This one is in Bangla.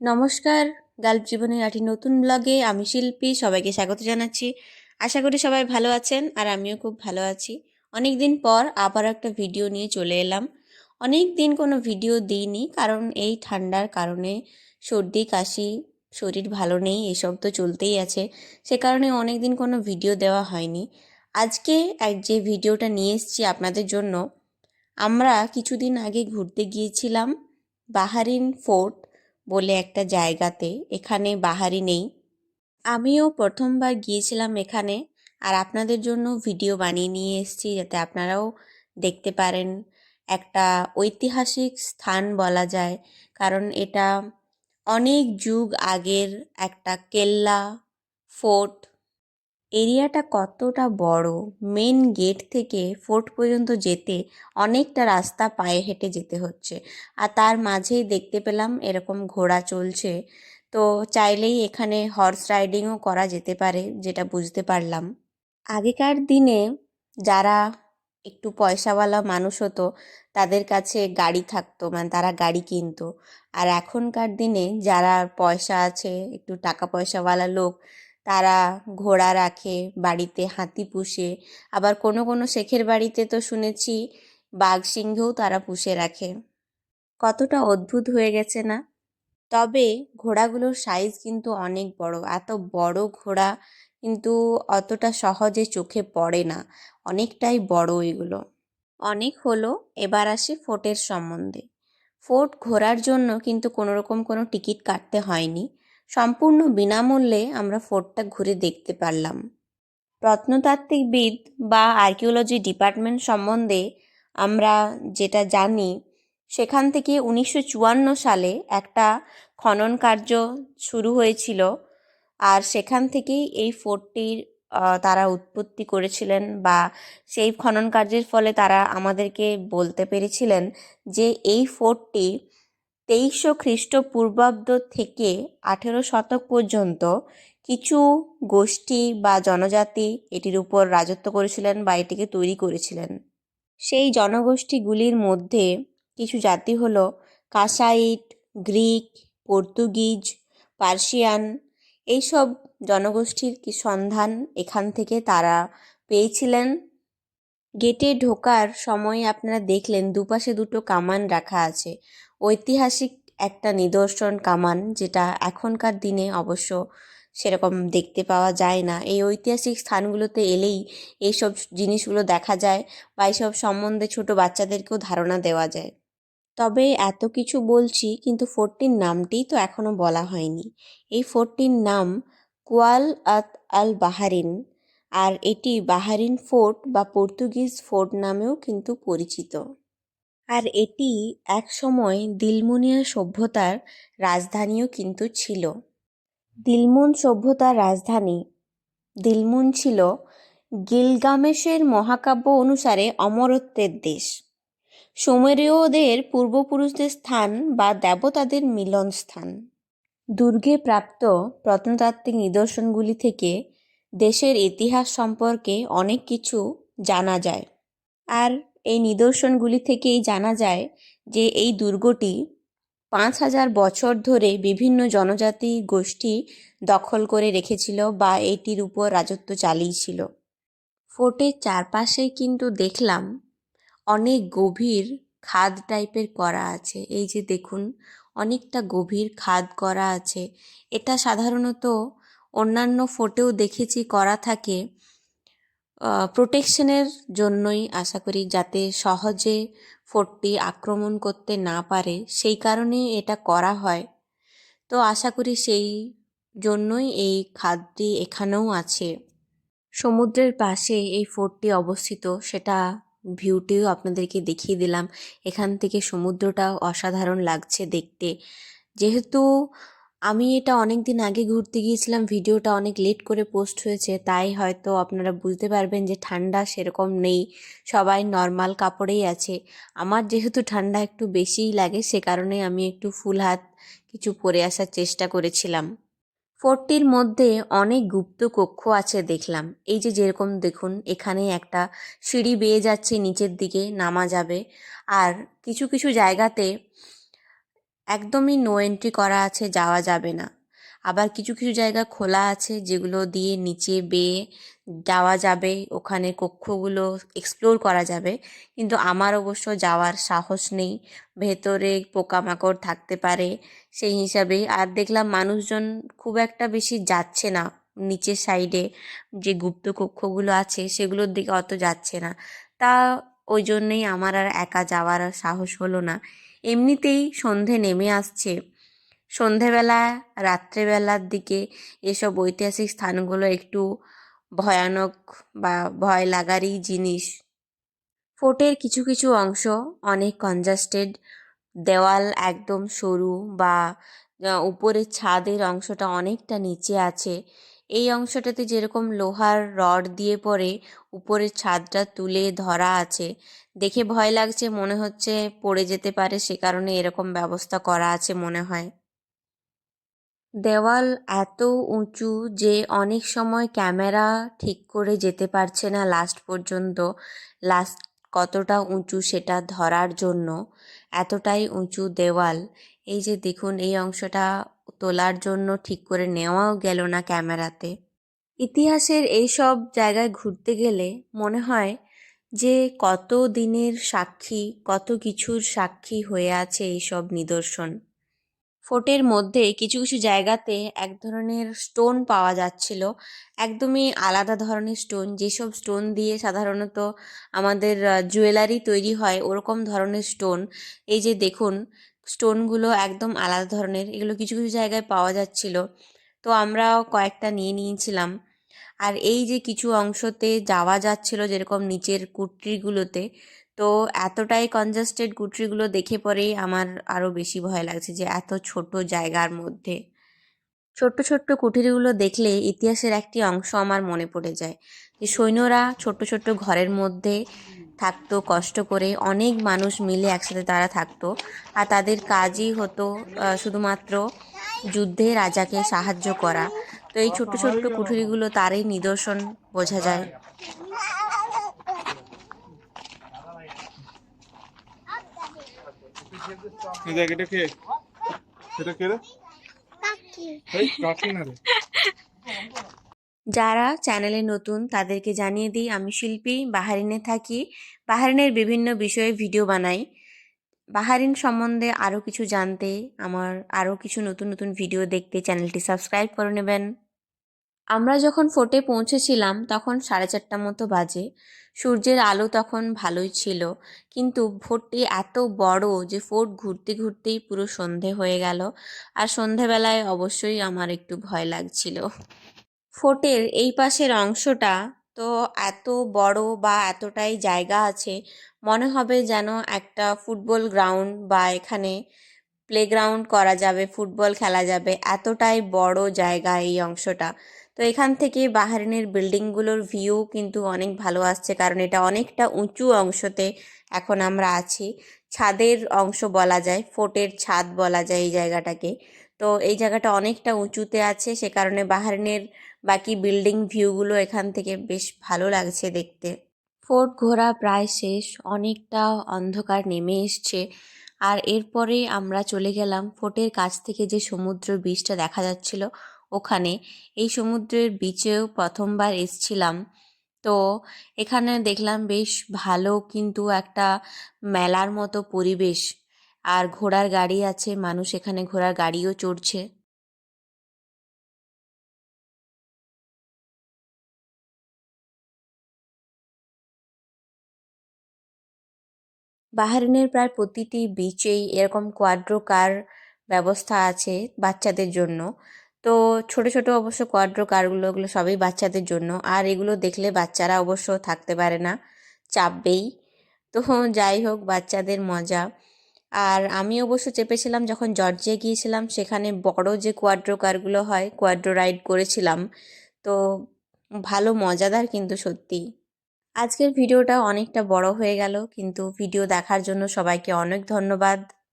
নমস্কার, গাল্প জীবনের একটি নতুন ব্লগে আমি শিল্পী, সবাইকে স্বাগত জানাচ্ছি। আশা করি সবাই ভালো আছেন আর আমিও খুব ভালো আছি। অনেক দিন পর আবার একটা ভিডিও নিয়ে চলে এলাম। অনেক দিন কোনো ভিডিও দিইনি কারণ এই ঠান্ডার কারণে সর্দি, কাশি, শরীর ভালো নেই, এসব তো চলতেই আছে। সে কারণে অনেক দিন কোনো ভিডিও দেওয়া হয়নি। আজকে এক যে ভিডিওটা নিয়ে এসেছি আপনাদের জন্য আমরা কিছুদিন আগে ঘুরতে গিয়েছিলাম বাহারিন ফোর্ট বলে একটা জায়গাতে, এখানে বাহারি নেই। আমিও প্রথমবার গিয়েছিলাম এখানে আর আপনাদের জন্য ভিডিও বানিয়ে নিয়ে এসেছি যাতে আপনারাও দেখতে পারেন। একটা ঐতিহাসিক স্থান বলা যায়, কারণ এটা অনেক যুগ আগের একটা কেল্লা ফোর্ট এরিয়াটা কতটা বড় মেন গেট থেকে ফোর্ট পর্যন্ত যেতে অনেকটা রাস্তা পায়ে হেঁটে যেতে হচ্ছে। আর তার মাঝেই দেখতে পেলাম এরকম ঘোড়া চলছে। তো চাইলেই এখানে হর্স রাইডিংও করা যেতে পারে, যেটা বুঝতে পারলাম। আগেকার দিনে যারা একটু পয়সাওয়ালা মানুষ হতো, তাদের কাছে গাড়ি থাকতো মানে তারা গাড়ি কিনতো। আর এখনকার দিনে যারা পয়সা আছে, একটু টাকা পয়সাওয়ালা লোক তারা ঘোড়া রাখে, বাড়িতে হাতি পুষে। আবার কোনো কোনো শেখের বাড়িতে তো শুনেছি, বাঘ সিংহও তারা পুষে রাখে। কতটা অদ্ভুত হয়ে গেছে না? তবে ঘোড়াগুলোর সাইজ কিন্তু অনেক বড়। এত বড় ঘোড়া কিন্তু অতটা সহজে চোখে পড়ে না। অনেকটাই বড় এগুলো। অনেক হলো, এবার আসি ফোর্টের সম্বন্ধে। ফোর্ট ঘোরার জন্য কিন্তু কোনো রকম কোনো টিকিট কাটতে হয়নি। সম্পূর্ণ বিনামূল্যে আমরা ফোর্টটা ঘুরে দেখতে পারলাম। প্রত্নতাত্ত্বিকবিদ বা আর্কিওলজি ডিপার্টমেন্ট সম্বন্ধে আমরা যেটা জানি, সেখান থেকে উনিশশো চুয়ান্ন সালে একটা খনন কার্য শুরু হয়েছিল আর সেখান থেকেই এই ফোর্টটির তারা উৎপত্তি করেছিলেন বা সেই খনন কার্যের ফলে তারা আমাদেরকে বলতে পেরেছিলেন যে এই ফোর্টটি তেইশশো খ্রিস্টপূর্বাব্দ থেকে আঠেরো শতক পর্যন্ত কিছু গোষ্ঠী বা জনজাতি এটির উপর রাজত্ব করেছিলেন বা এটিকে তৈরি করেছিলেন। সেই জনগোষ্ঠীগুলির মধ্যে কিছু জাতি হলো কাসাইট, গ্রিক, পর্তুগিজ, পার্সিয়ান। এইসব জনগোষ্ঠীর কি সন্ধান এখান থেকে তারা পেয়েছিলেন? গেটে ঢোকার সময় আপনারা দেখলেন দুপাশে দুটো কামান রাখা আছে। ঐতিহাসিক একটা নিদর্শন কামান, যেটা এখনকার দিনে অবশ্য সেরকম দেখতে পাওয়া যায় না। এই ঐতিহাসিক স্থানগুলোতে এলেই এইসব জিনিসগুলো দেখা যায় বা এইসব সম্বন্ধে ছোট বাচ্চাদেরকেও ধারণা দেওয়া যায়। তবে এত কিছু বলছি, কিন্তু ফোর্টটির নামটি তো এখনও বলা হয়নি। এই ফোর্টটির নাম কোয়াল আত আল বাহারিন, আর এটি বাহারিন ফোর্ট বা পর্তুগিজ ফোর্ট নামেও কিন্তু পরিচিত। আর এটি এক সময় দিলমুনিয়া সভ্যতার রাজধানীও কিন্তু ছিল। দিলমুন সভ্যতার রাজধানী। দিলমুন ছিল গিলগামেশের মহাকাব্য অনুসারে অমরত্বের দেশ। সুমেরীয়দের পূর্বপুরুষদের স্থান বা দেবতাদের মিলন স্থান। দুর্গে প্রাপ্ত প্রত্নতাত্ত্বিক নিদর্শনগুলি থেকে দেশের ইতিহাস সম্পর্কে অনেক কিছু জানা যায়। আর এই নিদর্শনগুলি থেকেই জানা যায় যে এই দুর্গটি পাঁচ হাজার বছর ধরে বিভিন্ন জনজাতি গোষ্ঠী দখল করে রেখেছিল বা এটির উপর রাজত্ব চালিয়েছিল। ফোর্টের চারপাশে কিন্তু দেখলাম অনেক গভীর খাদ টাইপের করা আছে। এই যে দেখুন, অনেকটা গভীর খাদ করা আছে। এটা সাধারণত অন্যান্য ফোর্টেও দেখেছি করা থাকে। প্রোটেকশনের জন্যই আশা করি যাতে সহজে ফোর্টটি আক্রমণ করতে না পারে, সেই কারণে এটা করা হয়। তো আশা করি সেই জন্যই এই খাদটি এখানেও আছে। সমুদ্রের পাশে এই ফোর্টটি অবস্থিত, সেটা ভিউটিও আপনাদেরকে দেখিয়ে দিলাম। এখান থেকে সমুদ্রটাও অসাধারণ লাগছে দেখতে। যেহেতু আমি এটা অনেক দিন আগে ঘুরতে গিয়েছিলাম, ভিডিওটা অনেক লেট করে পোস্ট হয়েছে, তাই হয়তো আপনারা বুঝতে পারবেন যে ঠান্ডা সেরকম নেই, সবাই নর্মাল কাপড়েই আছে। আমার যেহেতু ঠান্ডা একটু বেশিই লাগে, সে কারণে আমি একটু ফুল হাত কিছু পরে আসার চেষ্টা করেছিলাম। ফোর্টটির মধ্যে অনেক গুপ্ত কক্ষ আছে দেখলাম। এই যে যেরকম দেখুন, এখানে একটা সিঁড়ি বেয়ে যাচ্ছে, নিচের দিকে নামা যাবে। আর কিছু কিছু জায়গাতে একদমই নো এন্ট্রি করা আছে, যাওয়া যাবে না। আবার কিছু কিছু জায়গা খোলা আছে যেগুলো দিয়ে নিচে বেয়ে যাওয়া যাবে, ওখানে কক্ষগুলো এক্সপ্লোর করা যাবে। কিন্তু আমার অবশ্য যাওয়ার সাহস নেই। ভেতরে পোকামাকড় থাকতে পারে সেই হিসাবে। আর দেখলাম মানুষজন খুব একটা বেশি যাচ্ছে না নিচের সাইডে যে গুপ্ত কক্ষগুলো আছে সেগুলোর দিকে অত যাচ্ছে না। তা ওই জন্যেই আমার আর একা যাওয়ার সাহস হলো না। এমনিতেই সন্ধে নেমে আসছে। সন্ধেবেলা, রাত্রেবেলার দিকে এসব ঐতিহাসিক স্থানগুলো একটু ভয়ানক বা ভয় লাগারই জিনিস। ফোর্টের কিছু কিছু অংশ অনেক কনজাস্টেড, দেওয়াল একদম সরু বা উপরের ছাদের অংশটা অনেকটা নিচে আছে। এই অংশটাতে যেরকম লোহার রড দিয়ে পরে উপরের ছাদটা তুলে ধরা আছে, দেখে ভয় লাগছে, মনে হচ্ছে পড়ে যেতে পারে, সে কারণে এরকম ব্যবস্থা করা আছে মনে হয়। দেওয়াল এত উঁচু যে অনেক সময় ক্যামেরা ঠিক করে যেতে পারছে না লাস্ট পর্যন্ত, লাস্ট কতটা উঁচু সেটা ধরার জন্য, এতটাই উঁচু দেওয়াল। এই যে দেখুন, এই অংশটা তোলার জন্য ঠিক করে নেওয়াও গেল না ক্যামেরাতে। ইতিহাসের এইসব জায়গায় ঘুরতে গেলে মনে হয় যে কত দিনের সাক্ষী, কত কিছুর সাক্ষী হয়ে আছে এইসব নিদর্শন। ফোর্টের মধ্যে কিছু কিছু জায়গাতে এক ধরনের স্টোন পাওয়া যাচ্ছিল, একদমই আলাদা ধরনের স্টোন। যেসব স্টোন দিয়ে সাধারণত আমাদের জুয়েলারি তৈরি হয়, ওরকম ধরনের স্টোন। এই যে দেখুন স্টোনগুলো একদম আলাদা ধরনের। এগুলো কিছু কিছু জায়গায় পাওয়া যাচ্ছিল। তো আমরাও কয়েকটা নিয়ে নিয়েছিলাম। আর এই যে কিছু অংশতে যাওয়া যাচ্ছিল যেরকম নিচের কুটরিগুলোতে, তো এতটাই কনজাস্টেড কুটরিগুলো দেখে পরেই আমার আরও বেশি ভয় লাগছে যে এত ছোট জায়গার মধ্যে। ছোট্ট ছোট্ট কুঠিরগুলো দেখলে ইতিহাসের একটি অংশ আমার মনে পড়ে যায়। যে সৈন্যরা ছোট্ট ছোট্ট ঘরের মধ্যে থাকতো কষ্ট করে অনেক মানুষ মিলে একসাথে তারা থাকতো। আর তাদের কাজই হতো আহ, শুধুমাত্র যুদ্ধে রাজাকে সাহায্য করা। তো এই ছোট্ট ছোট্ট কুঠুরিগুলো তারই নিদর্শন বোঝা যায়। এটা কে? এটা কে রে? এই কাকি না রে। যারা চ্যানেলে নতুন, তাদেরকে জানিয়ে দিই, আমি শিল্পী বাহারিনে থাকি। বাহারিনের বিভিন্ন বিষয়ে ভিডিও বানাই। বাহারিন সম্বন্ধে আরও কিছু জানতে, আমার আরও কিছু নতুন নতুন ভিডিও দেখতে চ্যানেলটি সাবস্ক্রাইব করে নেবেন। আমরা যখন ফোর্টে পৌঁছেছিলাম, তখন সাড়ে চারটা মতো বাজে। সূর্যের আলো তখন ভালোই ছিল, কিন্তু ফোর্টটি এত বড় যে ফোর্ট ঘুরতে ঘুরতেই পুরো সন্ধে হয়ে গেল। আর সন্ধেবেলায় অবশ্যই আমার একটু ভয় লাগছিল। ফোর্টের এই পাশের অংশটা তো এত বড় বা এতটাই জায়গা আছে, মনে হবে যেন একটা ফুটবল গ্রাউন্ড বা এখানে প্লেগ্রাউন্ড করা যাবে, ফুটবল খেলা যাবে, এতটাই বড় জায়গা এই অংশটা। তো এখান থেকে বাহারিনের বিল্ডিংগুলোর ভিউ কিন্তু অনেক ভালো আসছে, কারণ এটা অনেকটা উঁচু অংশতে এখন আমরা আছি। ছাদের অংশ বলা যায় ফোর্টের ছাদ বলা যায় এই জায়গাটাকে। তো এই জায়গাটা অনেকটা উঁচুতে আছে, সে কারণে বাহারিনের বাকি বিল্ডিং ভিউগুলো এখান থেকে বেশ ভালো লাগছে দেখতে। ফোর্ট ঘোরা প্রায় শেষ, অনেকটা অন্ধকার নেমে এসছে। আর এরপরে আমরা চলে গেলাম ফোর্টের কাছ থেকে যে সমুদ্র বীচটা দেখা যাচ্ছিল ওখানে। এই সমুদ্রের বিচেও প্রথমবার এসছিলাম। তো এখানে দেখলাম বেশ ভালো কিন্তু একটা মেলার মতো পরিবেশ। আর ঘোড়ার গাড়ি আছে, মানুষ এখানে ঘোড়ার গাড়িও চড়ছে। বাহরিনের প্রায় প্রতিটি বিচেই এরকম কোয়াড্রো কার ব্যবস্থা আছে বাচ্চাদের জন্য। তো ছোট ছোট অবশ্য কোয়াড্রো কারগুলো ওগুলো সবই বাচ্চাদের জন্য। আর এগুলো দেখলে বাচ্চারা অবশ্য থাকতে পারে না, চাপবেই। তো যাই হোক, বাচ্চাদের মজা। আর আমি অবশ্য চেপেছিলাম যখন জর্জিয়া গিয়েছিলাম, সেখানে বড় যে কোয়াড্রো কারগুলো হয় কোয়াড্রো রাইড করেছিলাম। তো ভালো, মজাদার কিন্তু সত্যি। আজকের ভিডিওটা অনেকটা বড় হয়ে গেল কিন্তু ভিডিও দেখার জন্য সবাইকে অনেক ধন্যবাদ।